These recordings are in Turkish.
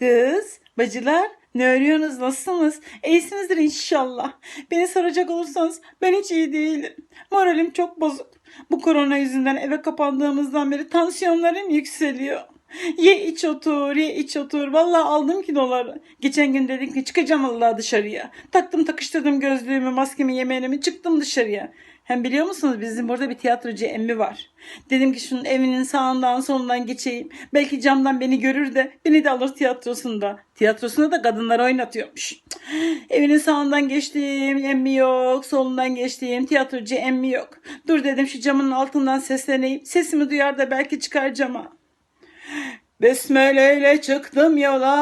Kız, bacılar, ne örüyorsunuz, nasılsınız? İyisinizdir inşallah. Beni soracak olursanız ben hiç iyi değilim. Moralim çok bozuk. Bu korona yüzünden eve kapandığımızdan beri tansiyonlarım yükseliyor. Ye iç otur, ye iç otur. Vallahi aldım kiloları. Geçen gün dedim ki çıkacağım Allah dışarıya. Taktım takıştırdım gözlüğümü, maskemi, yemeğimi çıktım dışarıya. Hem biliyor musunuz bizim burada bir tiyatrocu emmi var. Dedim ki şunun evinin sağından solundan geçeyim. Belki camdan beni görür de beni de alır tiyatrosunda. Tiyatrosunda da kadınlar oynatıyormuş. Evinin sağından geçtiğim emmi yok. Solundan geçtiğim tiyatrocu emmi yok. Dur dedim şu camın altından sesleneyim. Sesimi duyar da belki çıkar cama. Besmeleyle çıktım yola.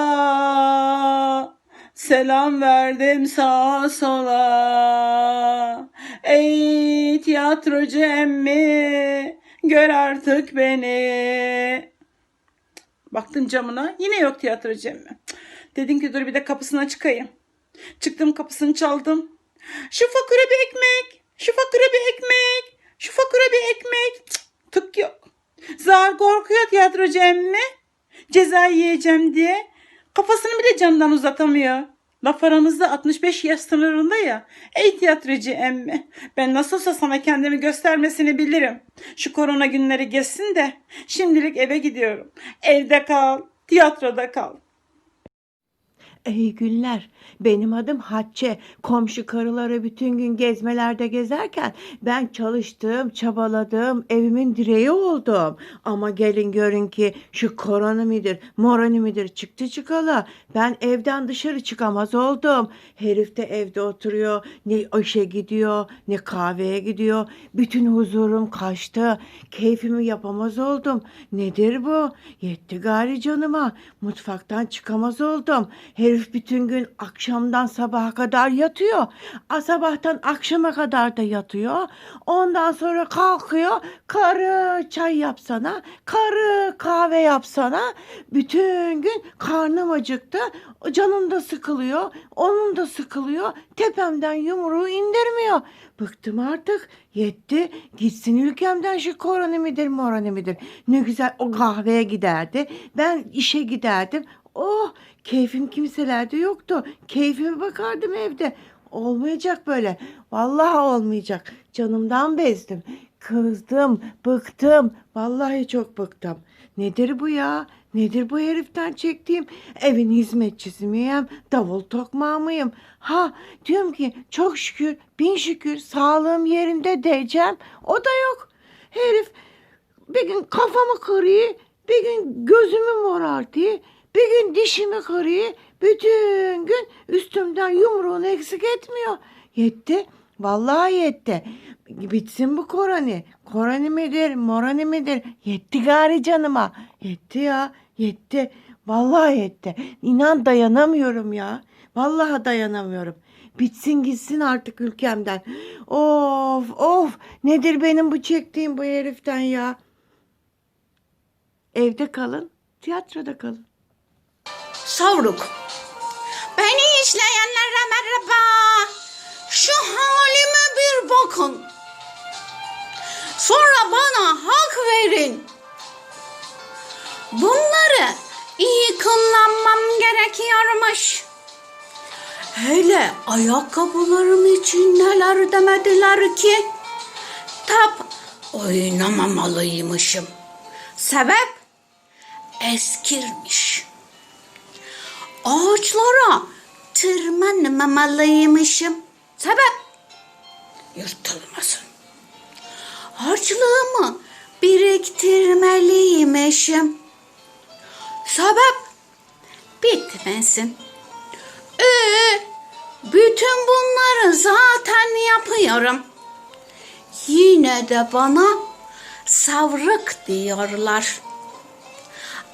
Selam verdim sağa sola. Ey tiyatrocu emmi gör artık beni. Baktım camına yine yok tiyatrocu emmi. Dedim ki dur bir de kapısına çıkayım. Çıktım kapısını çaldım. Şu fakire bir ekmek. Şu fakire bir ekmek. Şu fakire bir ekmek. Cık, tık yok. Zar korkuyor tiyatrocu emmi. Ceza yiyeceğim diye. Kafasını bile camdan uzatamıyor. Laf aramızda 65 yaş sınırında ya. Ey tiyatrocu emmi. Ben nasılsa sana kendimi göstermesini bilirim. Şu korona günleri geçsin de. Şimdilik eve gidiyorum. Evde kal. Tiyatroda kal. İyi günler. Benim adım Hatice. Komşu karıları bütün gün gezmelerde gezerken ben çalıştım, çabaladım, evimin direği oldum. Ama gelin görün ki şu korona midir, moroni midir çıktı çıkalı. Ben evden dışarı çıkamaz oldum. Herif de evde oturuyor, ne işe gidiyor, ne kahveye gidiyor. Bütün huzurum kaçtı. Keyfimi yapamaz oldum. Nedir bu? Yetti gari canıma. Mutfaktan çıkamaz oldum. Herif bütün gün akşamdan sabaha kadar yatıyor. A, sabahtan akşama kadar da yatıyor. Ondan sonra kalkıyor. Karı çay yapsana. Karı kahve yapsana. Bütün gün karnım acıktı. Canım da sıkılıyor. Onun da sıkılıyor. Tepemden yumruğu indirmiyor. Bıktım artık. Yetti. Gitsin ülkemden şu korona midir. Ne güzel o kahveye giderdi. Ben işe giderdim. Oh keyfim kimselerde yoktu. Keyfime bakardım evde. Olmayacak böyle. Vallahi olmayacak. Canımdan bezdim. Kızdım, bıktım. Vallahi çok bıktım. Nedir bu ya? Nedir bu heriften çektiğim? Evin hizmetçisi miyim? Davul tokmağı mıyım? Ha diyorum ki çok şükür, bin şükür sağlığım yerinde diyeceğim. O da yok. Herif bir gün kafamı kırıyor, bir gün gözümü morartıyor, bir gün dişimi kırıyor. Bütün gün üstümden yumruğunu eksik etmiyor. Yetti. Vallahi yetti. Bitsin bu korani. Korani midir, morani midir? Yetti gari canıma. Yetti ya, yetti. Vallahi yetti. İnan dayanamıyorum ya. Vallahi dayanamıyorum. Bitsin gitsin artık ülkemden. Of of nedir benim bu çektiğim bu heriften ya. Evde kalın, tiyatroda kalın. Savruk. Beni izleyenlere merhaba. Şu halime bir bakın. Sonra bana hak verin. Bunları iyi kullanmam gerekiyormuş. Hele ayakkabılarım için neler demediler ki? Tap oynamamalıymışım. Sebep eskirmiş ağaçlara tırmanmamalıymışım. Sebep yırtılmasın. Harçlığımı biriktirmeliymişim. Sebep bitmesin. Ee, bütün bunları zaten yapıyorum. Yine de bana savrık diyorlar.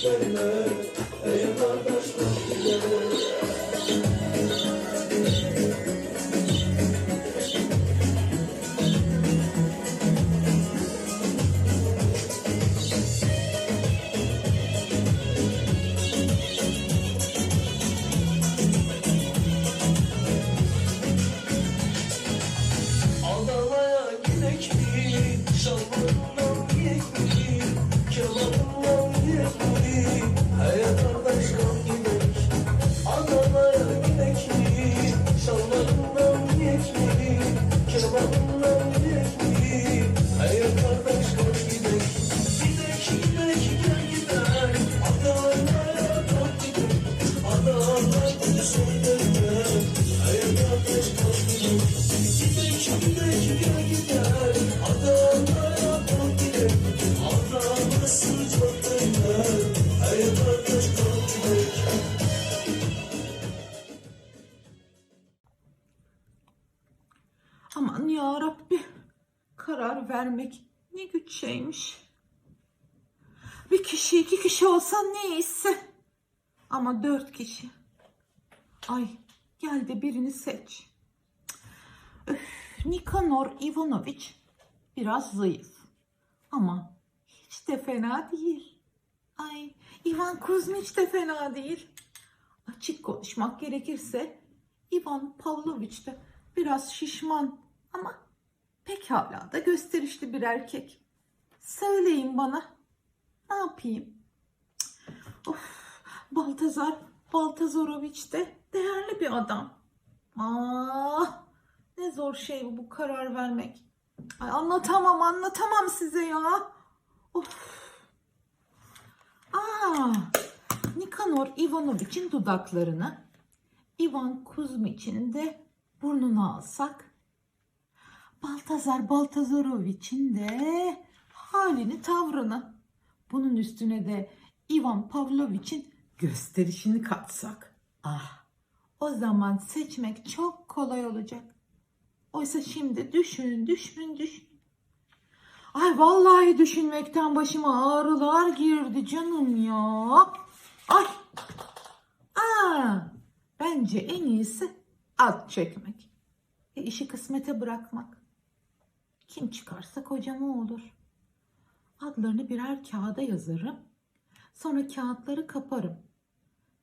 düşerme Ey kardeş mi? Şalvarım Aman ya Rabbi. Karar vermek ne güç şeymiş. Bir kişi iki kişi olsa neyse. Ama dört kişi. Ay gel de birini seç. Öf, Nikanor Ivanovic biraz zayıf. Ama hiç de fena değil. Ay Ivan Kuzmiç de fena değil. Açık konuşmak gerekirse Ivan Pavloviç de biraz şişman ama pekala da gösterişli bir erkek. Söyleyin bana. Ne yapayım? Of, Baltazar Baltazoroviç de değerli bir adam. Ah, ne zor şey bu, bu karar vermek. Ay anlatamam anlatamam size ya. Of. Aa, Nikanor Ivanoviç'in dudaklarını, Ivan Kuzmiç'in de burnunu alsak, Baltazar Baltazaroviç'in de halini tavrını, bunun üstüne de Ivan Pavloviç'in gösterişini katsak, ah, o zaman seçmek çok kolay olacak. Oysa şimdi düşün, düşün, düşün. Ay vallahi düşünmekten başıma ağrılar girdi canım ya. Ay. Aa, bence en iyisi at çekmek. E, işi kısmete bırakmak. Kim çıkarsa kocam o olur. Adlarını birer kağıda yazarım. Sonra kağıtları kaparım.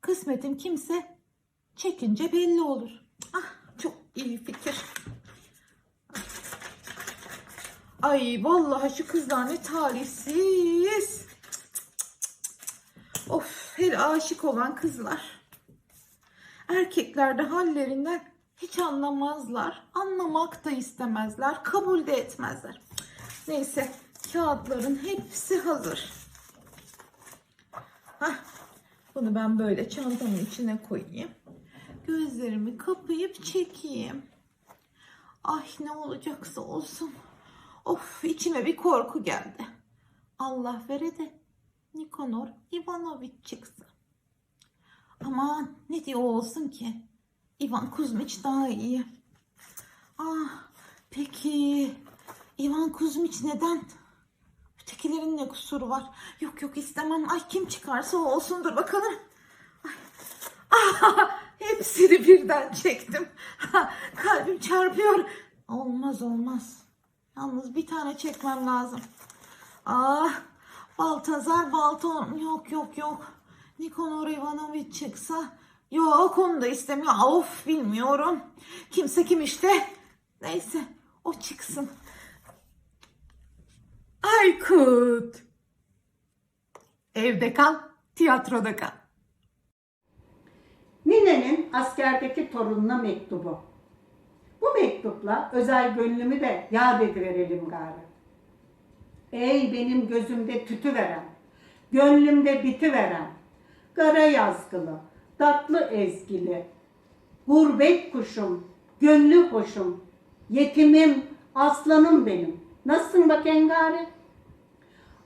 Kısmetim kimse çekince belli olur. Ah çok iyi fikir. Ay vallahi şu kızlar ne talihsiz. Of hele aşık olan kızlar. Erkekler de hallerinden hiç anlamazlar. Anlamak da istemezler. Kabul de etmezler. Neyse kağıtların hepsi hazır. Hah, bunu ben böyle çantamın içine koyayım. Gözlerimi kapayıp çekeyim. Ay ne olacaksa olsun. Of içime bir korku geldi. Allah vere de Nikanor Ivanoviç çıksın. Aman ne diyor olsun ki? Ivan Kuzmiç daha iyi. Ah peki Ivan Kuzmiç neden? Ötekilerin ne kusuru var? Yok yok istemem. Ay kim çıkarsa o olsundur bakalım. Ay. Ah, hepsini birden çektim. Kalbim çarpıyor. Olmaz olmaz. Yalnız bir tane çekmem lazım. Ah, Baltazar Balton. Yok yok yok. Nikonor Ivanoviç çıksa. Yok onu da istemiyor. Of bilmiyorum. Kimse kim işte. Neyse o çıksın. Aykut. Evde kal, tiyatroda kal. Ninenin askerdeki torununa mektubu. Bu mektupla özel gönlümü de yad ediverelim gari. Ey benim gözümde tütü veren, gönlümde biti veren, kara yazgılı, tatlı ezgili, gurbet kuşum, gönlü hoşum, yetimim, aslanım benim. Nasılsın bakayım gari?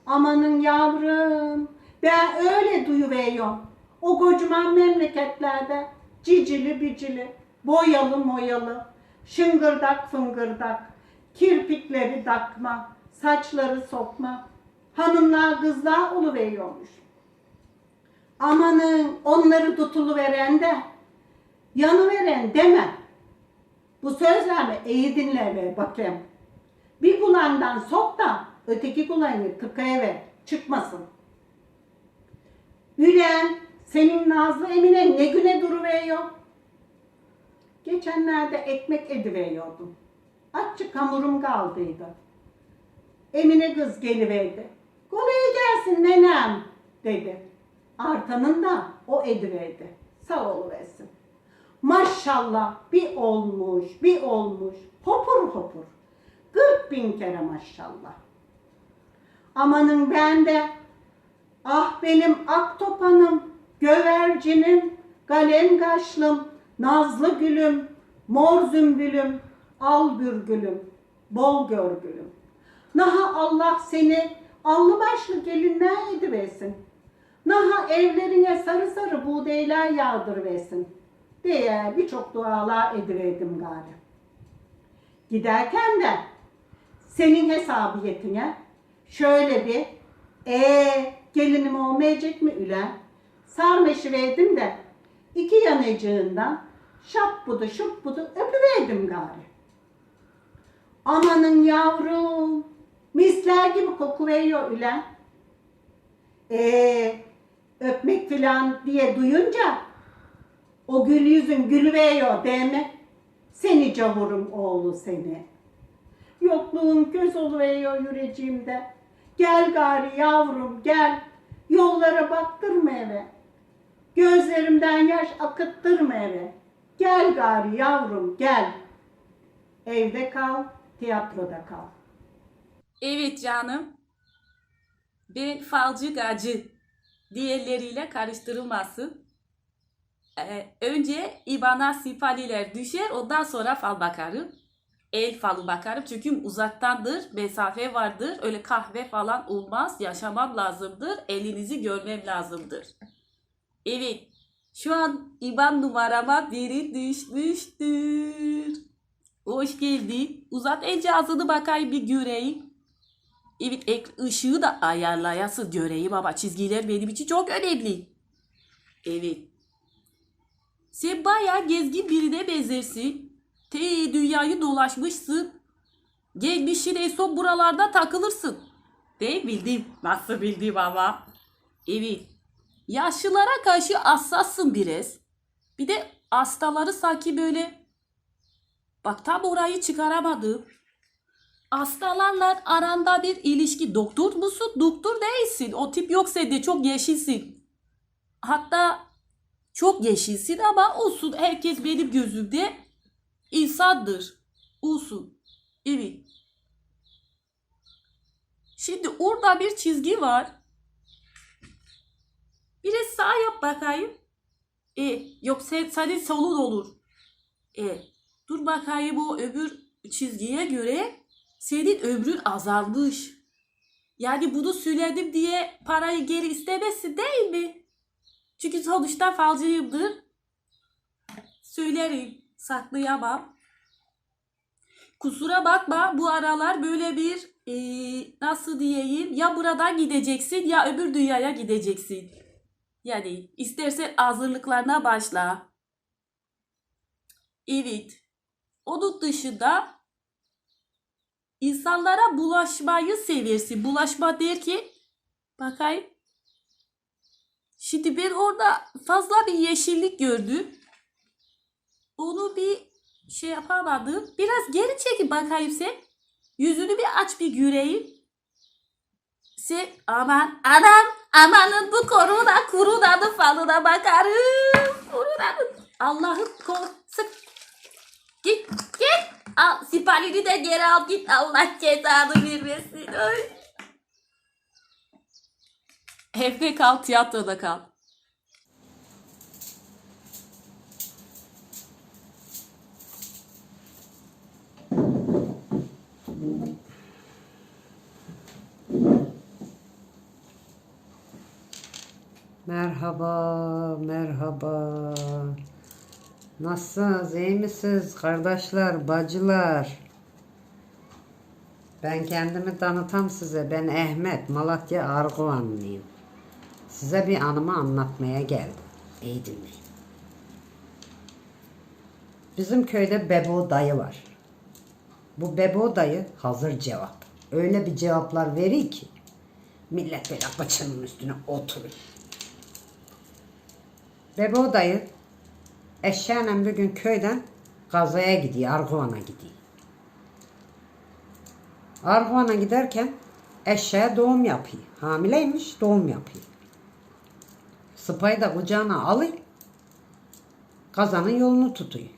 Amanın yavrum, ben öyle duyuveriyorum. O kocaman memleketlerde cicili bicili, boyalı moyalı, şıngırdak fıngırdak, kirpikleri takma, saçları sokma, hanımlar kızlar oluveriyormuş. Amanın onları tutuluveren de, yanıveren deme. Bu sözlerimi iyi dinle ver bakayım. Bir kulağından sok da öteki kulağını tıkaya ver, çıkmasın. Ülen, senin Nazlı Emine ne güne duruveriyor? Geçenlerde ekmek ediveriyordum. Açık hamurum kaldıydı. Emine kız geliverdi. Kolay gelsin nenem dedi. Artanın da o ediverdi. Sağ oluversin. Maşallah bir olmuş, bir olmuş. Hopur hopur. 40 bin kere maşallah. Amanın ben de Ah benim ak topanım, gövercinim, kalem kaşlım, nazlı gülüm, mor zümbülüm, al bürgülüm, bol görgülüm. Naha Allah seni allı başlı gelinler ediversin. Naha evlerine sarı sarı buğdaylar yağdırıversin diye birçok dualar ediverdim gari. Giderken de senin hesabiyetine şöyle bir ee gelinim olmayacak mı ülen? Sarmeşi verdim de iki yanacığından şap budu şup budu öpüverdim gari. Amanın yavrum misler gibi koku veriyor ülen. Ee, öpmek filan diye duyunca o gül yüzün gülü veriyor değil mi? Seni cavurum oğlu seni. Yokluğun göz oluveriyor yüreğimde. Gel gari yavrum gel. Yollara baktırma eve. Gözlerimden yaş akıttırma eve. Gel gari yavrum gel. Evde kal, tiyatroda kal. Evet canım. Ben falcı gacı. Diğerleriyle karıştırılmasın. Ee, önce İBAN'a sipariler düşer ondan sonra fal bakarım. El falı bakarım çünkü uzaktandır, mesafe vardır. Öyle kahve falan olmaz. Yaşamam lazımdır. Elinizi görmem lazımdır. Evet. Şu an İBAN numarama biri düşmüştür. Hoş geldin. Uzat el cihazını bakayım bir göreyim. Evet ek ışığı da ayarlayasın göreyim ama çizgiler benim için çok önemli. Evet. Sen bayağı gezgin birine benzersin. Te dünyayı dolaşmışsın. Gelmişsin en son buralarda takılırsın. De bildim. Nasıl bildim ama. Evet. Yaşlılara karşı hassassın biraz. Bir de hastaları sanki böyle Bak tam orayı çıkaramadım. Hastalarla aranda bir ilişki. Doktor musun? Doktor değilsin. O tip yok sende. Çok yeşilsin. Hatta çok yeşilsin ama olsun. Herkes benim gözümde insandır. Olsun. Evet. Şimdi orada bir çizgi var. Biraz sağ yap bakayım. E, yok sen, senin solun olur. E, dur bakayım o öbür çizgiye göre senin ömrün azalmış. Yani bunu söyledim diye parayı geri istemezsin değil mi? Çünkü sonuçta falcıyımdır. Söylerim, saklayamam. Kusura bakma bu aralar böyle bir eee, nasıl diyeyim ya buradan gideceksin ya öbür dünyaya gideceksin. Yani istersen hazırlıklarına başla. Evet. Onun dışında insanlara bulaşmayı seversin. Bulaşma derken bakayım. Şimdi ben orada fazla bir yeşillik gördüm. Onu bir şey yapamadım. Biraz geri çekip bakayım sen. Yüzünü bir aç bir göreyim. Sen aman adam amanın bu korona kurunanın falına bakarım. Kurunanın. Allah'ım korusun. Git git. Al siparişini de geri al git. Allah cezanı vermesin. Ay. Evde kal tiyatroda kal. Merhaba, merhaba. Nasılsınız, iyi misiniz kardeşler, bacılar? Ben kendimi tanıtam size. Ben Ahmet, Malatya Arguvanlıyım. Size bir anımı anlatmaya geldim. İyi dinleyin. Bizim köyde Bebo dayı var. Bu Bebo dayı hazır cevap. Öyle bir cevaplar verir ki millet böyle bıçının üstüne oturuyor. Bebo dayı eşeğiyle bir gün köyden kazaya gidiyor, Arguvan'a gidiyor. Arguvan'a giderken eşeğe doğum yapıyor. Hamileymiş, doğum yapıyor. Sıpayı da kucağına alıyor. Kazanın yolunu tutuyor.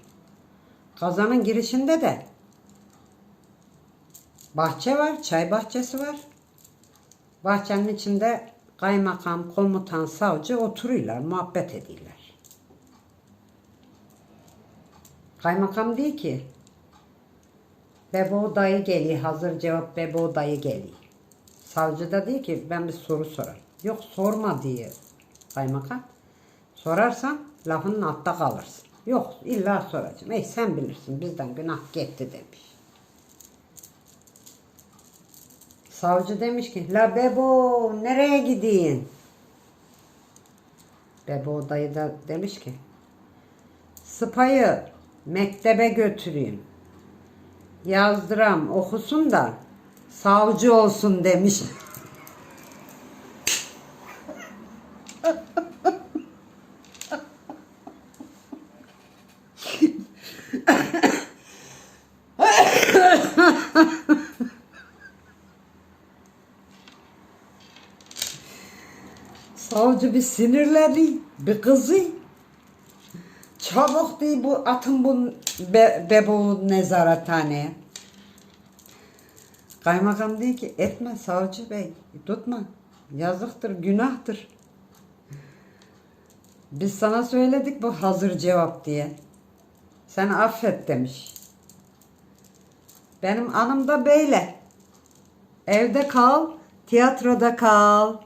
Kazanın girişinde de bahçe var, çay bahçesi var. Bahçenin içinde kaymakam, komutan, savcı oturuyorlar, muhabbet ediyorlar. Kaymakam değil ki. Bebo dayı geliyor. Hazır cevap Bebo dayı geliyor. Savcı da değil ki ben bir soru sorar. Yok sorma diye kaymakam. Sorarsan lafının altta kalırsın. Yok illa soracağım. Ey sen bilirsin bizden günah gitti demiş. Savcı demiş ki la Bebo nereye gideyim? Bebo dayı da demiş ki Sıpayı mektebe götüreyim. Yazdıram okusun da savcı olsun demiş. Savcı bir sinirlendi, bir kızı. Çabuk değil bu atın bu be, bebeğu nezarethaneye. Kaymakam diyor ki etme savcı bey tutma. Yazıktır günahtır. Biz sana söyledik bu hazır cevap diye. Sen affet demiş. Benim anım da böyle. Evde kal, tiyatroda kal.